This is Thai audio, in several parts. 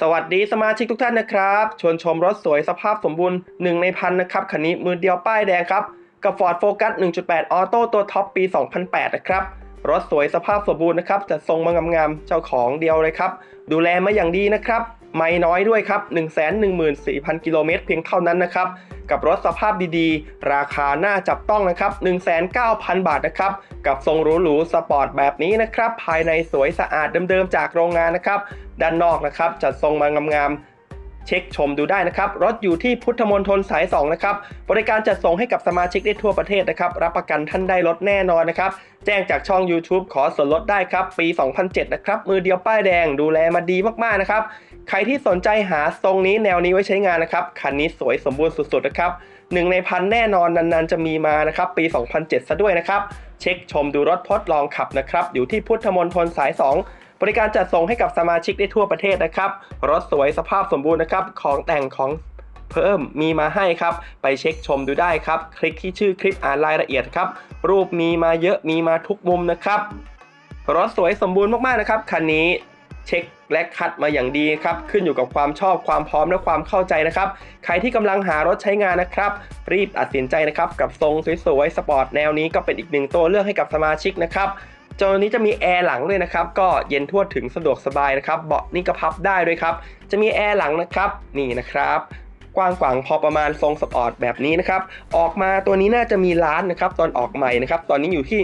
สวัสดีสมาชิกทุกท่านนะครับ ชวนชมรถสวยสภาพสมบูรณ์หนึ่งในพันนะครับคันนี้มือเดียวป้ายแดงครับ กับ Ford Focus 1.8ออโต้ตัวท็อปปี 2008 นะครับ รถสวยสภาพสมบูรณ์นะครับจะทรงมางามๆเจ้าของเดียวเลยครับ ดูแลมาอย่างดีนะครับ ไม่น้อยด้วยครับ 114,000 กิโลเมตรเพียงเท่านั้นนะครับ กับรถสภาพดีๆ ราคาน่าจับต้องนะครับ 19,000 บาทนะครับ กับทรงหรูๆ สปอร์ตแบบนี้นะครับ ภายในสวยสะอาดเดิมๆ จากโรงงานนะครับ ด้านนอกนะครับ จัดทรงมางามๆ เช็คชมดูได้นะครับ รถอยู่ที่พุทธมณฑลสาย 2 นะครับ บริการจัดส่งให้กับสมาชิกได้ทั่วประเทศนะครับ รับประกันท่านได้รถแน่นอนนะครับ แจ้งจากช่อง YouTube ขอส่วนลดได้ครับ ปี 2007 นะครับ มือเดียวป้ายแดงดูแลมาดีมากๆนะครับ ใครที่สนใจหาทรงนี้แนวนี้ไว้ใช้งานนะครับ คันนี้สวยสมบูรณ์สุดๆนะครับหนึ่งในพันแน่นอนนานๆจะมีมานะครับ ปี 2007 ซะด้วยนะครับ เช็คชมดูรถทดลองขับนะครับ อยู่ที่พุทธมณฑลสาย 2 บริการจัดส่งให้กับสมาชิกได้ทั่วประเทศนะครับ รถสวยสภาพสมบูรณ์นะครับ ของแต่งของเพิ่มมีมาให้ครับ ไปเช็คชมดูได้ครับ คลิกที่ชื่อคลิปอ่านรายละเอียดครับ รูปมีมาเยอะมีมาทุกมุมนะครับ รถสวยสมบูรณ์มากๆนะครับคันนี้เช็คและคัดมาอย่างดีครับขึ้นอยู่กับความชอบความพร้อมและความเข้าใจนะครับ ใครที่กำลังหารถใช้งานนะครับ รีบตัดสินใจนะครับ กับทรงสวยๆสปอร์ตแนวนี้ก็เป็นอีกหนึ่งตัวเลือกให้กับสมาชิกนะครับ ตัวนี้จะมีแอร์หลังด้วยนะครับ ก็เย็นทั่วถึงสะดวกสบายนะครับ เบาะนี่ก็พับได้ด้วยครับ จะมีแอร์หลังนะครับ นี่นะครับกว้างขวางพอประมาณทรงสปอร์ตแบบนี้นะครับ ออกมาตัวนี้น่าจะมีล้านนะครับ ตอนออกใหม่นะครับ ตอนนี้อยู่ที่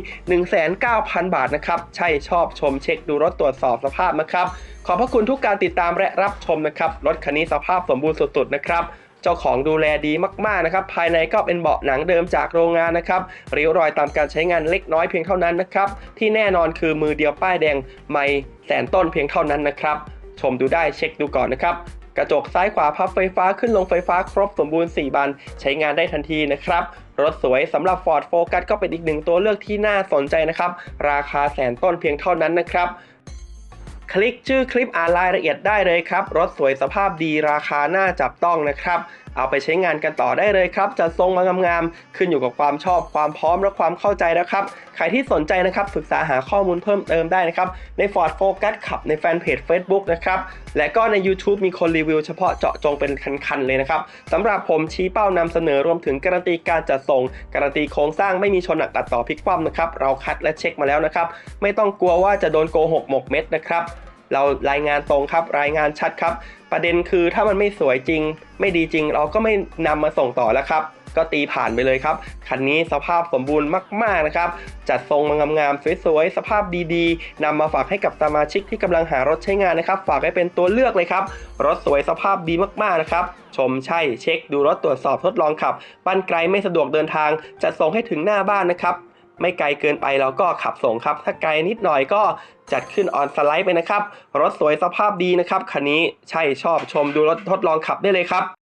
19,000บาทนะครับ ใช่ชอบชมเช็คดูรถตรวจสอบสภาพนะครับ ขอบพระคุณทุกการติดตามและรับชมนะครับ รถคันนี้สภาพสมบูรณ์สุดๆนะครับ เจ้าของดูแลดีมากๆนะครับภายในก็เป็นเบาะหนังเดิมจากโรงงานนะครับริ้วรอยตามการใช้งานเล็กน้อยเพียงเท่านั้นนะครับที่แน่นอนคือมือเดียวป้ายแดงไม่แสนต้นเพียงเท่านั้นนะครับชมดูได้เช็คดูก่อนนะครับกระจกซ้ายขวาพับไฟฟ้าขึ้นลงไฟฟ้าครบสมบูรณ์ 4 บานใช้งานได้ทันทีนะครับรถสวยสำหรับ Ford Focus ก็เป็นอีกหนึ่งตัวเลือกที่น่าสนใจนะครับ ราคาแสนต้นเพียงเท่านั้นนะครับ คลิกชื่อคลิปอ่านรายละเอียดได้เลยครับ รถสวยสภาพดีราคาน่าจับต้องนะครับเอาไปใช้งานกันต่อได้เลยครับจะทรงมางามๆขึ้นอยู่กับความชอบความพร้อมและความเข้าใจนะครับ ใครที่สนใจนะครับศึกษาหาข้อมูลเพิ่มเติมได้นะครับ ใน Ford Focus ขับในแฟนเพจ Facebook นะครับ และก็ใน YouTube มีคนรีวิวเฉพาะเจาะจงเป็นคันๆเลยนะครับสำหรับผมชี้เป้านำเสนอรวมถึงการันตีการจัดส่ง การันตีโครงสร้างไม่มีชนหนักตัดต่อพลิกคว่ำนะครับเราคัดและเช็คมาแล้วนะครับ ไม่ต้องกลัวว่าจะโดนโกหกหมกเม็ดนะครับเรารายงานตรงครับรายงานชัดครับ ประเด็นคือถ้ามันไม่สวยจริง ไม่ดีจริง เราก็ไม่นำมาส่งต่อแล้วครับ ก็ตีผ่านไปเลยครับ คันนี้สภาพสมบูรณ์มาก ๆ นะครับ จัดทรงมางามๆสวยๆ สภาพดีๆนำมาฝากให้กับสมาชิกที่กำลังหารถใช้งานนะครับ ฝากให้เป็นตัวเลือกเลยครับ รถสวยสภาพดีมากๆ นะครับ ชมใช่เช็คดูรถตรวจสอบทดลองขับบ้นไกลไม่สะดวกเดินทาง จัดส่งให้ถึงหน้าบ้านนะครับ ไม่ไกลเกินไปเราก็ขับส่งครับ ถ้าไกลนิดหน่อยก็จัดขึ้นออนสไลด์ไปนะครับ รถสวยสภาพดีนะครับ คันนี้ใช่ชอบชมดูรถทดลองขับได้เลยครับ